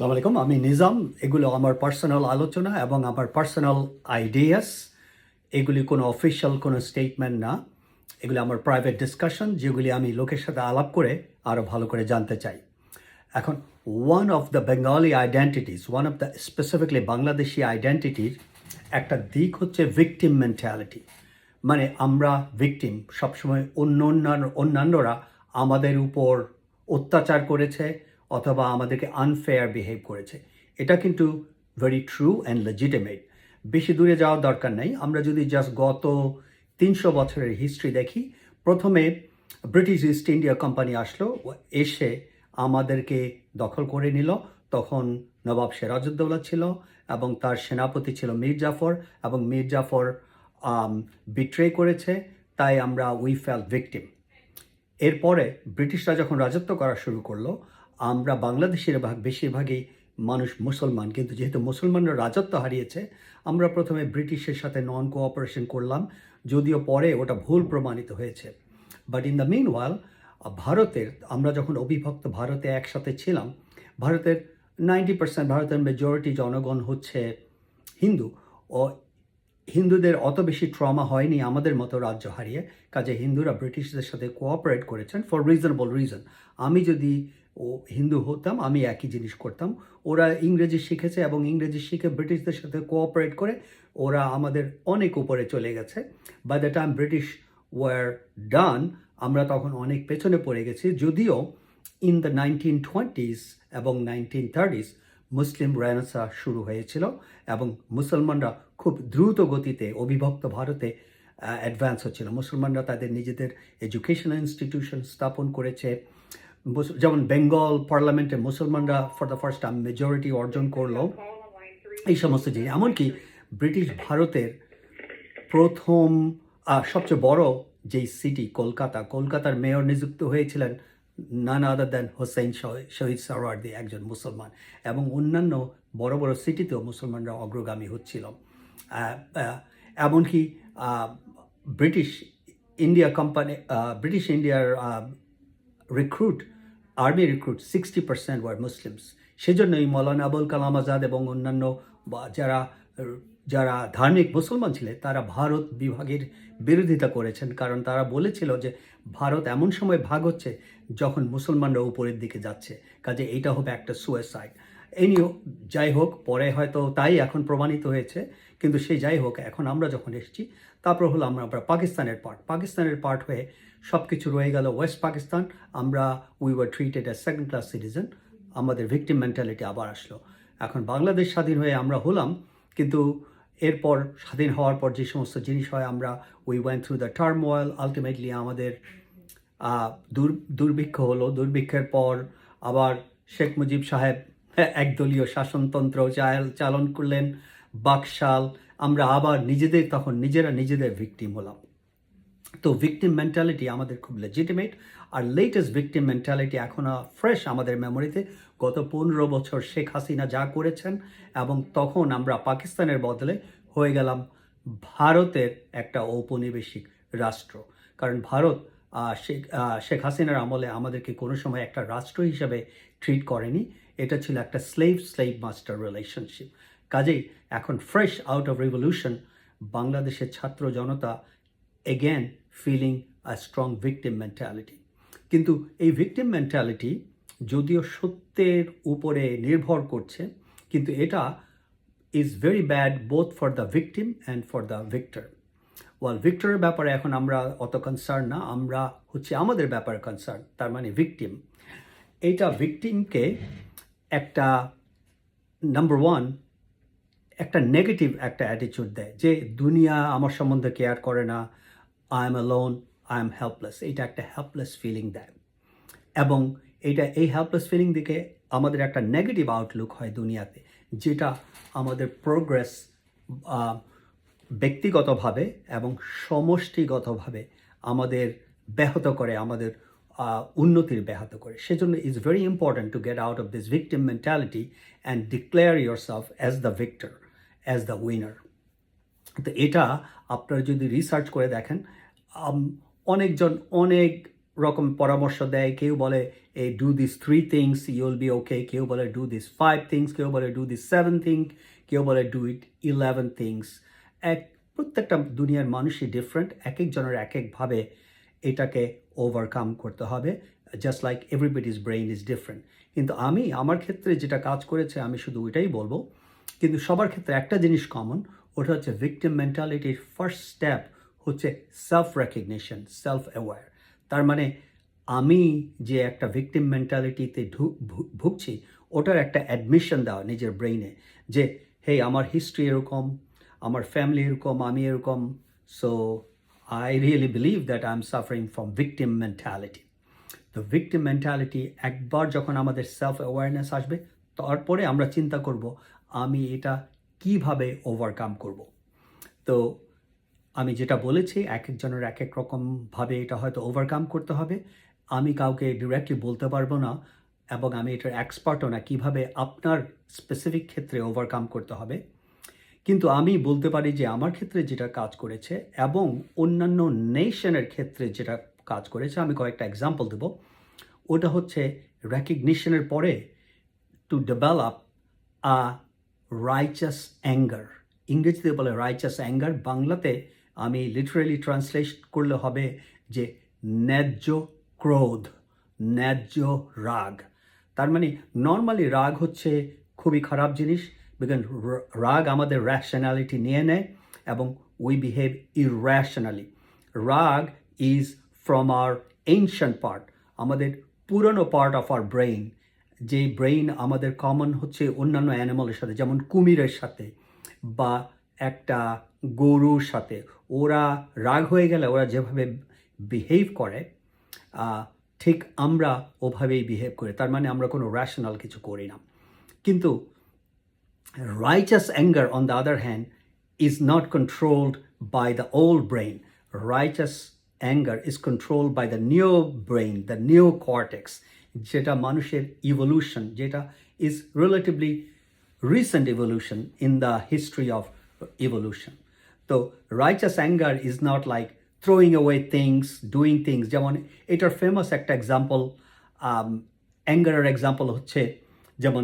আসসালামু আলাইকুম। আমি নিজাম। এগুলো আমার পার্সোনাল আলোচনা এবং আমার পার্সোনাল আইডিয়াস এগুলি কোনো অফিসিয়াল কোনো স্টেটমেন্ট না। এগুলি আমার প্রাইভেট ডিসকাশন যেগুলি আমি লোকের সাথে আলাপ করে আরও ভালো করে জানতে চাই। এখন one of the Bengali identities one of the specifically Bangladeshi আইডেন্টিটির একটা দিক হচ্ছে ভিকটিম মেন্টালিটি মানে আমরা ভিকটিম সবসময় অন্য অন্যান্য অন্যান্যরা আমাদের উপর অত্যাচার করেছে অথবা আমাদেরকে আনফেয়ার বিহেভ করেছে। এটা কিন্তু ভেরি ট্রু অ্যান্ড লেজিটিমেট বেশি দূরে যাওয়ার দরকার নেই। আমরা যদি জাস্ট গত তিনশো বছরের হিস্ট্রি দেখি, প্রথমে ব্রিটিশ ইস্ট ইন্ডিয়া কোম্পানি আসলো, এসে আমাদেরকে দখল করে নিল। তখন নবাব সিরাজউদ্দৌলা ছিল এবং তার সেনাপতি ছিল মীর জাফর এবং মীর জাফর বিট্রে করেছে। তাই আমরা উই ফেল ভিকটিম এরপরে ব্রিটিশরা যখন রাজত্ব করা শুরু করল আমরা বাংলাদেশের ভাগ, বেশিরভাগই মানুষ মুসলমান। কিন্তু যেহেতু মুসলমানরা রাজত্ব হারিয়েছে, আমরা প্রথমে ব্রিটিশের সাথে নন কোঅপারেশন করলাম, যদিও পরে ওটা ভুল প্রমাণিত হয়েছে। But in the meanwhile ভারতের, আমরা যখন অবিভক্ত ভারতে একসাথে ছিলাম, ভারতের নাইনটি পার্সেন্ট ভারতের মেজরিটি জনগণ হচ্ছে হিন্দু। ও হিন্দুদের অত বেশি ট্রমা হয়নি আমাদের মতো রাজ্য হারিয়ে, কাজে হিন্দুরা ব্রিটিশদের সাথে কোঅপারেট করেছেন ফর রিজনেবল রিজন আমি যদি ও হিন্দু হতাম, আমি একই জিনিস করতাম। ওরা ইংরেজি শিখেছে এবং ইংরেজি শিখে ব্রিটিশদের সাথে কোঅপারেট করে ওরা আমাদের অনেক উপরে চলে গেছে। By the time British war done আমরা তখন অনেক পেছনে পড়ে গেছি। যদিও ইন দ্য নাইনটিন টোয়েন্টিস এবং নাইনটিন থার্টিস মুসলিম রেনেসা শুরু হয়েছিল এবং মুসলমানরা খুব দ্রুত গতিতে অবিভক্ত ভারতে অ্যাডভান্স হচ্ছিল। মুসলমানরা তাদের নিজেদের এডুকেশনাল ইনস্টিটিউশন স্থাপন করেছে। যেমন বেঙ্গল পার্লামেন্টে মুসলমানরা for the first time majority অর্জন করল, এই সমস্ত জিনিস। এমনকি ব্রিটিশ ভারতের প্রথম সবচেয়ে বড় যেই সিটি কলকাতা, কলকাতার মেয়র নিযুক্ত হয়েছিলেন নান আদার দেন হোসেন শহ- শহীদ সারওয়ার্দি একজন মুসলমান। এবং অন্যান্য বড় বড় সিটিতেও মুসলমানরা অগ্রগামী হচ্ছিল। এমনকি ব্রিটিশ ইন্ডিয়া কোম্পানি ব্রিটিশ ইন্ডিয়ার recruit army recruit sixty percent were Muslims সেজন্যই মৌলানা আবুল কালাম আজাদ এবং অন্যান্য যারা যারা ধার্মিক মুসলমান ছিলেন, তারা ভারত বিভাগের বিরোধিতা করেছেন। কারণ তারা বলেছিল যে ভারত এমন সময় ভাগ হচ্ছে যখন মুসলমানরা উপরের দিকে যাচ্ছে। কাজে এইটা হবে একটা সুয়েসাইড এনিও যাই হোক, পরে হয়তো তাই এখন প্রমাণিত হয়েছে, কিন্তু সেই যাই হোক, এখন আমরা যখন এসেছি, তারপর হলো আমরা আমরা পাকিস্তানের পার্ট পাকিস্তানের পার্ট হয়ে সব কিছু রয়ে গেল ওয়েস্ট পাকিস্তান আমরা we were treated as second class citizen আমাদের ভিকটিম মেন্টালিটি আবার আসলো। এখন বাংলাদেশ স্বাধীন হয়ে আমরা হলাম, কিন্তু এরপর স্বাধীন হওয়ার পর যে সমস্ত জিনিস হয়, আমরা we went through the term well ultimately আমাদের দুর, দুর্ভিক্ষ হলো। দুর্ভিক্ষের পর আবার শেখ মুজিব সাহেব একদলীয় শাসনতন্ত্র চাল- চালন করলেন বাকশাল। আমরা আবার নিজেদের, তখন নিজেরা নিজেদের ভিকটিম হলাম। তো ভিকটিম মেন্টালিটি আমাদের খুব লেজিটিমেট আর লেটেস্ট ভিকটিম মেন্টালিটি এখনও ফ্রেশ আমাদের মেমোরিতে গত পনেরো বছর শেখ হাসিনা যা করেছেন এবং তখন আমরা পাকিস্তানের বদলে হয়ে গেলাম ভারতের একটা ঔপনিবেশিক রাষ্ট্র। কারণ ভারত শেখ শেখ হাসিনার আমলে আমাদেরকে কোনো সময় একটা রাষ্ট্র হিসাবে ট্রিট করেনি। এটা ছিল একটা স্লেভ স্লেভ মাস্টার রিলেশনশিপ কাজেই এখন ফ্রেশ আউট অফ রিভলিউশন বাংলাদেশের ছাত্র জনতা again feeling a strong victim mentality কিন্তু এই ভিকটিম মেন্টালিটি যদিও সত্যের উপরে নির্ভর করছে, কিন্তু এটা is very bad both for the victim and for the victor well ভিক্টরের ব্যাপারে এখন আমরা অত কনসার্ন না, আমরা হচ্ছে আমাদের ব্যাপারে কনসার্ন তার মানে ভিকটিম এইটা ভিকটিমকে একটা নাম্বার ওয়ান একটা নেগেটিভ একটা অ্যাটিচিউড দেয় যে দুনিয়া আমার সম্বন্ধে কেয়ার করে না I am alone I am helpless এইটা একটা হেল্পলেস ফিলিং দেয়। এবং এইটা এই হেল্পলেস ফিলিং দিকে আমাদের একটা নেগেটিভ আউটলুক হয় দুনিয়াতে, যেটা আমাদের প্রোগ্রেস ব্যক্তিগতভাবে এবং সমষ্টিগতভাবে আমাদের ব্যাহত করে, আমাদের উন্নতির ব্যাহত করে। সেজন্য is very important to get out of this victim mentality and declare yourself as the victor as the winner তো এটা আপনারা যদি রিসার্চ করে দেখেন অনেকজন অনেক রকম পরামর্শ দেয়। কেউ বলে এ do this three things you'll be okay কেউ বলে ডু দিস ফাইভ থিংস কেউ বলে ডু দিস সেভেন থিং কেউ বলে ডু ইট ইলেভেন থিংস এক, প্রত্যেকটা দুনিয়ার মানুষই ডিফারেন্ট এক একজনের এক একভাবে এটাকে ওভারকাম করতে হবে just like everybody's brain is different কিন্তু আমি, আমার ক্ষেত্রে যেটা কাজ করেছে, আমি শুধু ওইটাই বলব, কিন্তু সবার ক্ষেত্রে একটা জিনিস কমন ওটা হচ্ছে ভিকটিম মেন্টালিটির ফার্স্ট স্টেপ হচ্ছে সেলফ রেকগনিশন সেলফ অ্যাওয়ার তার মানে আমি যে একটা ভিকটিম মেন্টালিটিতে ভুগছি, ওটার একটা অ্যাডমিশন দেওয়া নিজের ব্রেইনে যে হে আমার হিস্ট্রি এরকম, আমার ফ্যামিলি এরকম, আমি এরকম so really believe that I am suffering from victim mentality তো ভিকটিম মেন্টালিটি একবার যখন আমাদের সেলফ অ্যাওয়ারনেস আসবে, তারপরে আমরা চিন্তা করব, আমি এটা কীভাবে ওভারকাম করব? তো আমি যেটা বলেছি এক একজনের এক এক রকমভাবে এটা হয়তো ওভারকাম করতে হবে। আমি কাউকে ডিরেক্টলি বলতে পারব না, এবং আমি এটার এক্সপার্টও না, কীভাবে আপনার স্পেসিফিক ক্ষেত্রে ওভারকাম করতে হবে। কিন্তু আমি বলতে পারি যে আমার ক্ষেত্রে যেটা কাজ করেছে এবং অন্যান্য নেশনের ক্ষেত্রে যেটা কাজ করেছে, আমি কয়েকটা এক্সাম্পল দেব। ওটা হচ্ছে রেকগনিশনের পরে to develop a righteous anger ইংরেজিতে বলে রাইচাস অ্যাঙ্গার বাংলাতে আমি লিটারেলি ট্রান্সলেট করলে হবে যে ন্যায্য ক্রোধ, ন্যায্য রাগ। তার মানে নর্মালি রাগ হচ্ছে খুবই খারাপ জিনিস বিকজ রাগ আমাদের র্যাশনালিটি নিয়ে নেয় এবং উই বিহেভ ইরেশনালি রাগ is from our ancient part আমাদের পুরনো পার্ট অফ আওয়ার ব্রেইন যে ব্রেইন আমাদের কমন হচ্ছে অন্যান্য অ্যানিমালের সাথে যেমন কুমিরের সাথে বা একটা গরুর সাথে ওরা রাগ হয়ে গেলে ওরা যেভাবে বিহেভ করে ঠিক আমরা ওভাবেই বিহেভ করি তার মানে আমরা কোনো র্যাশনাল কিছু করি না কিন্তু righteous anger, on the other hand, is not controlled by the old brain. Righteous anger is controlled by the new brain, the neocortex, যেটা মানুষের evolution, যেটা is relatively recent evolution in the history of evolution. তো righteous anger is not like throwing away things, doing things. যেমন এটার famous একটা example অ্যাঙ্গারের example হচ্ছে যেমন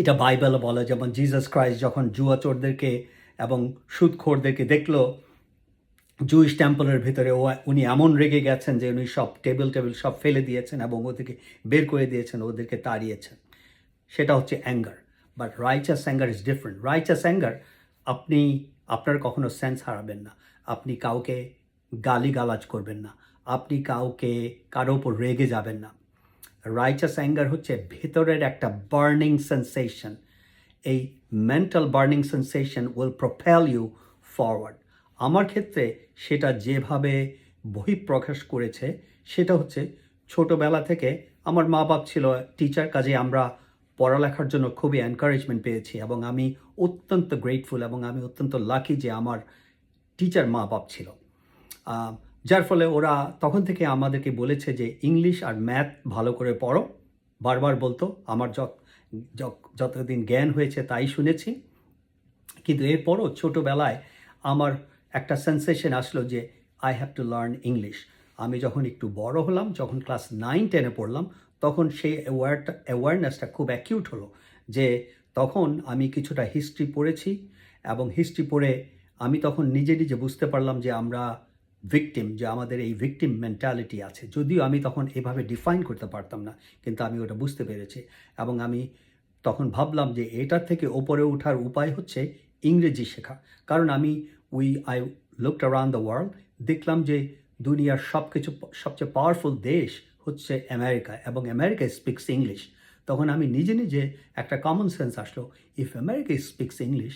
এটা বাইবেল বলে, যেমন জিজাস ক্রাইস্ট যখন জুয়া চোরদেরকে এবং সুদখোরদেরকে দেখল জুইশ টেম্পলের ভিতরে ও, উনি এমন রেগে গেছেন যে উনি সব টেবিল টেবিল সব ফেলে দিয়েছেন এবং ওদেরকে বের করে দিয়েছেন, ওদেরকে তাড়িয়েছেন। সেটা হচ্ছে anger but righteous anger is different righteous anger আপনি, আপনার কখনো সেন্স হারাবেন না। আপনি কাউকে গালিগালাজ করবেন না। আপনি কাউকে, কারও ওপর রেগে যাবেন না। রাইচাস অ্যাঙ্গার হচ্ছে ভেতরের একটা বার্নিং সেন্সেশন এই mental burning sensation will propel you forward আমার ক্ষেত্রে সেটা যেভাবে বহিঃপ্রকাশ করেছে, সেটা হচ্ছে ছোটোবেলা থেকে আমার মা বাপ ছিল টিচার কাজে আমরা পড়ালেখার জন্য খুবই এনকারেজমেন্ট পেয়েছি এবং আমি অত্যন্ত গ্রেটফুল এবং আমি অত্যন্ত লাকি যে আমার টিচার মা বাপ ছিল যার ফলে ওরা তখন থেকে আমাদেরকে বলেছে যে ইংলিশ আর ম্যাথ ভালো করে পড়ো। বারবার বলতো, আমার যত, যত- যতদিন জ্ঞান হয়েছে তাই শুনেছি। কিন্তু এরপরও ছোটোবেলায় আমার একটা সেন্সেশন আসলো যে I have to learn English আমি যখন একটু বড় হলাম, যখন ক্লাস নাইন টেনে পড়লাম, তখন সেই অ্যাওয়ারটা অ্যাওয়ারনেসটা খুব অ্যাকিউট হলো যে তখন আমি কিছুটা হিস্ট্রি পড়েছি এবং হিস্ট্রি পড়ে আমি তখন নিজে নিজে বুঝতে পারলাম যে আমরা ভিকটিম যে আমাদের এই ভিকটিম মেন্টালিটি আছে। যদিও আমি তখন এভাবে ডিফাইন করতে পারতাম না, কিন্তু আমি ওটা বুঝতে পেরেছি। এবং আমি তখন ভাবলাম যে এটার থেকে ওপরে ওঠার উপায় হচ্ছে ইংরেজি শেখা। কারণ আমি we I looked around the world দেখলাম যে দুনিয়ার সব কিছু সবচেয়ে পাওয়ারফুল দেশ হচ্ছে আমেরিকা, এবং আমেরিকা স্পিক্স ইংলিশ তখন আমি নিজে নিজে একটা কমন সেন্স আসলো if America speaks English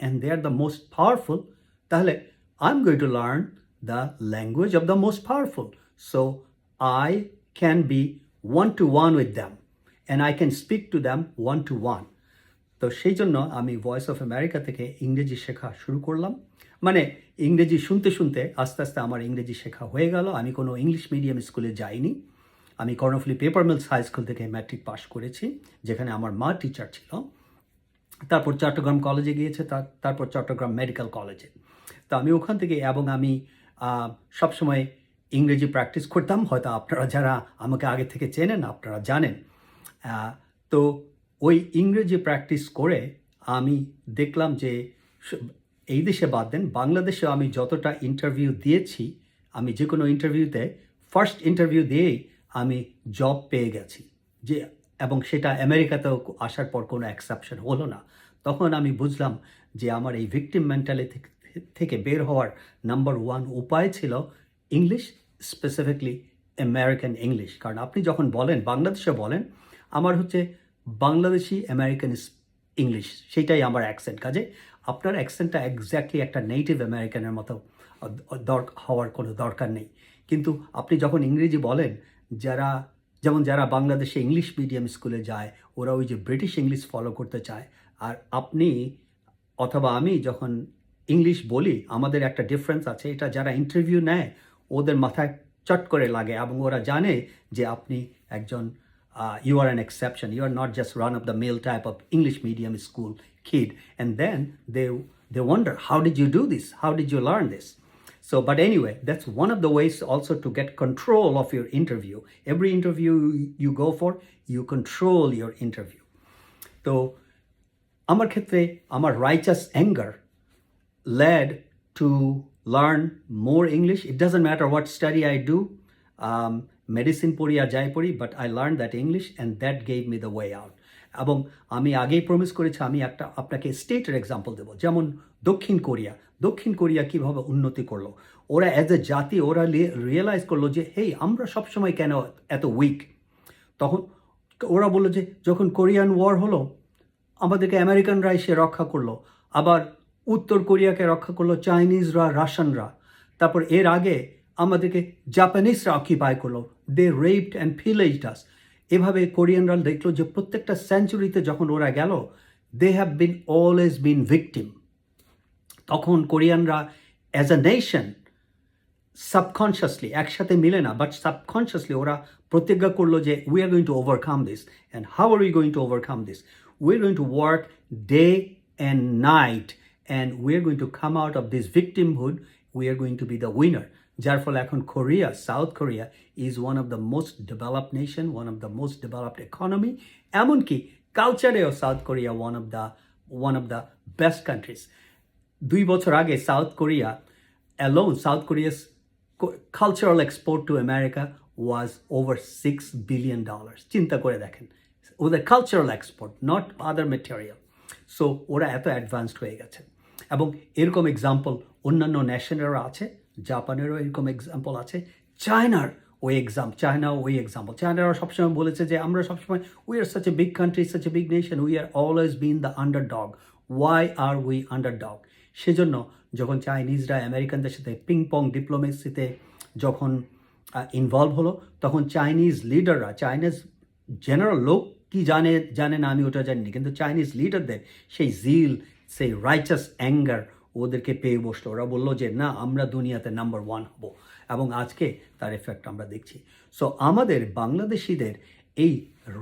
and they are the most powerful তাহলে I am going to learn the language of the most powerful so I can be one to one with them and I can speak to them one to one তো সেই জন্য আমি voice of America থেকে ইংরেজি শেখা শুরু করলাম। মানে ইংরেজি শুনতে শুনতে আস্তে আস্তে আমার ইংরেজি শেখা হয়ে গেল। আমি কোনো ইংলিশ মিডিয়াম স্কুলে যাইনি। আমি Karnaphuli paper mills high school থেকে ম্যাট্রিক পাস করেছি, যেখানে আমার মা টিচার ছিল। তারপর চট্টগ্রাম কলেজে গিয়েছে তার- তারপর চট্টগ্রাম মেডিকেল কলেজে তো আমি ওখান থেকে এবং আমি সবসময় ইংরেজি প্র্যাকটিস করতাম। হয়তো আপনারা যারা আমাকে আগে থেকে চেনেন, আপনারা জানেন। তো ওই ইংরেজি প্র্যাকটিস করে আমি দেখলাম যে এই দেশে বাদ দেন, বাংলাদেশে আমি যতটা ইন্টারভিউ দিয়েছি, আমি যে কোনো ইন্টারভিউতে ফার্স্ট ইন্টারভিউ দিয়েই আমি জব পেয়ে গেছি। যে, এবং সেটা আমেরিকাতেও আসার পর কোনো অ্যাকসেপশন হলো না। তখন আমি বুঝলাম যে আমার এই ভিকটিম মেন্টালিটি থেকে বের হওয়ার নাম্বার ওয়ান উপায় ছিল ইংলিশ স্পেসিফিকলি আমেরিকান ইংলিশ কারণ আপনি যখন বলেন বাংলাদেশে বলেন, আমার হচ্ছে বাংলাদেশি আমেরিকান ইংলিশ সেটাই আমার অ্যাকসেন্ট কাজে আপনার অ্যাকসেন্টটা এক্স্যাক্টলি একটা নেটিভ আমেরিকানের মতো দর- হওয়ার কোনো দরকার নেই। কিন্তু আপনি যখন ইংরেজি বলেন, যারা, যেমন যারা বাংলাদেশে ইংলিশ মিডিয়াম স্কুলে যায়, ওরা ওই যে ব্রিটিশ ইংলিশ ফলো করতে চায়। আর আপনি, অথবা আমি যখন ইংলিশ বলি, আমাদের একটা ডিফারেন্স আছে, এটা যারা ইন্টারভিউ নেয়, ওদের মাথায় চট করে লাগে এবং ওরা জানে যে আপনি একজন you are an exception you are not just run of the mill type of English medium school kid and then they they wonder how did you do this how did you learn this so but anyway that's one of the ways also to get control of your interview every interview you go for you control your interview তো আমার ক্ষেত্রে আমার righteous anger led to learn more English. It doesn't matter what study I do, um, medicine পড়ি আর যাই পড়ি, but I learned that English and that gave me the way out. এবং আমি আগেই প্রমিস করেছি আমি একটা আপনাকে স্টেটের এক্সাম্পল দেবো। যেমন দক্ষিণ কোরিয়া। দক্ষিণ কোরিয়া কীভাবে উন্নতি করল? ওরা অ্যাজ এ জাতি ওরা রিয়েলাইজ করল যে হেই আমরা সবসময় কেন এত উইক তখন ওরা বলল যে যখন কোরিয়ান ওয়ার হলো আমাদেরকে আমেরিকানরা এসে রক্ষা করল। আবার উত্তর কোরিয়াকে রক্ষা করল চাইনিজরা রাশিয়ানরা তারপর এর আগে আমাদেরকে জাপানিজরা অকিপাই করল। দে রেপড অ্যান্ড ফিলেজড এভাবে কোরিয়ানরা দেখল যে প্রত্যেকটা সেঞ্চুরিতে যখন ওরা গেল they have been always been victim তখন কোরিয়ানরা অ্যাজ আ নেশন সাবকনশিয়াসলি একসাথে মিলে না বাট সাবকনশিয়াসলি ওরা প্রতিজ্ঞা করল যে we are going to overcome this and how are we going to overcome this we are going to work day and night and we are going to come out of this victimhood we are going to be the winner যার ফলে এখন Korea South Korea is one of the most developed nation one of the most developed economy এমনকি কালচারেও South Korea one of the one of the best countries দুই বছর আগে South Korea alone, South Korea's co- cultural export to America was over $6 billion. চিন্তা করে দেখেন ওদের cultural export not other material so ওরা এত অ্যাডভান্সড হয়ে গেছে। এবং এরকম এক্সাম্পল অন্যান্য ন্যাশনেরও আছে জাপানেরও এরকম এক্সাম্পল আছে চায়নার ওই এক্সাম চায়না ওই এক্সাম্পল চায়নারা সবসময় বলেছে যে, আমরা সবসময় we are such a big country such a big nation we are always been the underdog why are we underdog সেজন্য যখন চাইনিজরা আমেরিকানদের সাথে পিং পং ডিপ্লোমেসিতে যখন ইনভলভ হলো, তখন চাইনিজ লিডাররা চাইনিজ জেনারেল লোক কি জানে জানে না আমি ওটা জানি না কিন্তু চাইনিজ লিডারদের সেই জিল সেই রাইচাস অ্যাঙ্গার ওদেরকে পেয়ে বসল। ওরা বলল যে, না, আমরা দুনিয়াতে নাম্বার ওয়ান হব। এবং আজকে তার এফেক্ট আমরা দেখছি। সো আমাদের বাংলাদেশিদের এই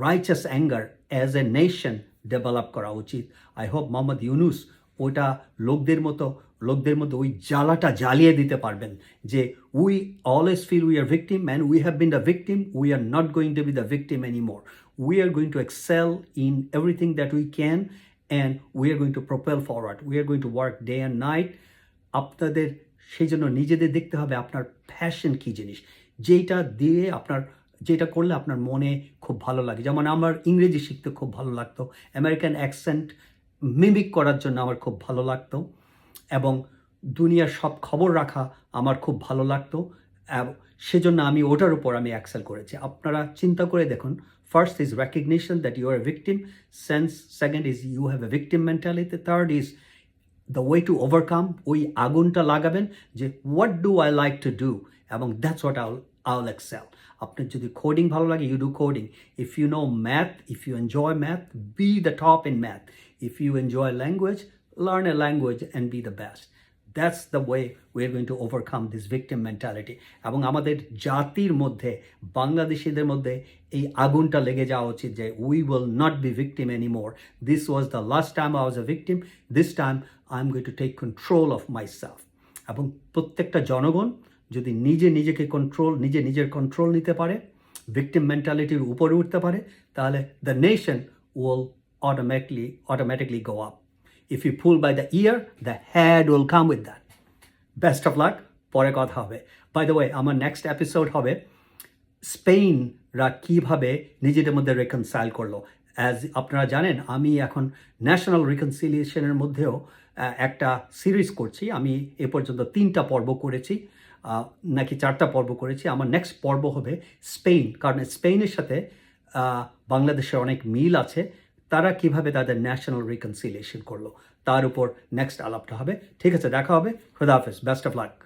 righteous anger as a nation develop করা উচিত। আই হোপ মোহাম্মদ ইউনুস ওটা লোকদের মতো, লোকদের মধ্যে ওই জ্বালাটা জ্বালিয়ে দিতে পারবেন যে we always feel we are victim and we have been the victim we are not going to be the victim any more we are going to excel in everything that we can and we are going to propel forward we are going to work day and night আপনাদের, সেই জন্য নিজেদের দেখতে হবে আপনার passion কী জিনিস। যেটা দিয়ে আপনার যেটা করলে আপনার মনে খুব ভালো লাগে। যেমন আমার ইংরেজি শিখতে খুব ভালো লাগতো। আমেরিকান অ্যাকসেন্ট মিমিক করার জন্য আমার খুব ভালো লাগতো। এবং দুনিয়ার সব খবর রাখা আমার খুব ভালো লাগতো। সেজন্য আমি ওটার উপর আমি অ্যাক্সেল করেছি। আপনারা চিন্তা করে দেখুন first is recognition that you are victim sense second is you have a victim mentality third is the way to overcome ওই আগুনটা লাগাবেন যে what do I like to do এবং that's what you'll you'll excel আপনার যদি coding ভালো লাগে you do coding if you know math if you enjoy math be the top in math if you enjoy language learn a language and be the best that's the way we are going to overcome this victim mentality এবং আমাদের জাতির মধ্যে, বাংলাদেশিদের মধ্যে এই আগুনটা লেগে যাওয়া উচিত যে we will not be victim any more this was the last time I was a victim this time I am going to take control of myself এবং প্রত্যেকটা জনগণ যদি নিজে নিজেকে কন্ট্রোল নিজে নিজের কন্ট্রোল নিতে পারে ভিকটিম মেন্টালিটির উপরে উঠতে পারে, তাহলে the nation will automatically automatically go up if you full by the year the had will come with that best of luck পরে কথা হবে। বাই দ্য ওয়ে আমার নেক্সট এপিসোড হবে। স্পেনরা কীভাবে নিজেদের মধ্যে রেকনসাইল করল। অ্যাজ আপনারা জানেন, আমি এখন ন্যাশনাল রিকনসিলিয়েশনের মধ্যেও একটা সিরিজ করছি। আমি এ পর্যন্ত তিনটা পর্ব করেছি। নাকি চারটা পর্ব করেছি। আমার নেক্সট পর্ব হবে স্পেন কারণ স্পেনের সাথে বাংলাদেশের অনেক মিল আছে। তারা কীভাবে তাদের ন্যাশনাল রিকনসিলিয়েশন করল? তার উপর নেক্সট আলাপটা হবে। ঠিক আছে, দেখা হবে। খুদাহাফিজ বেস্ট অফ লাক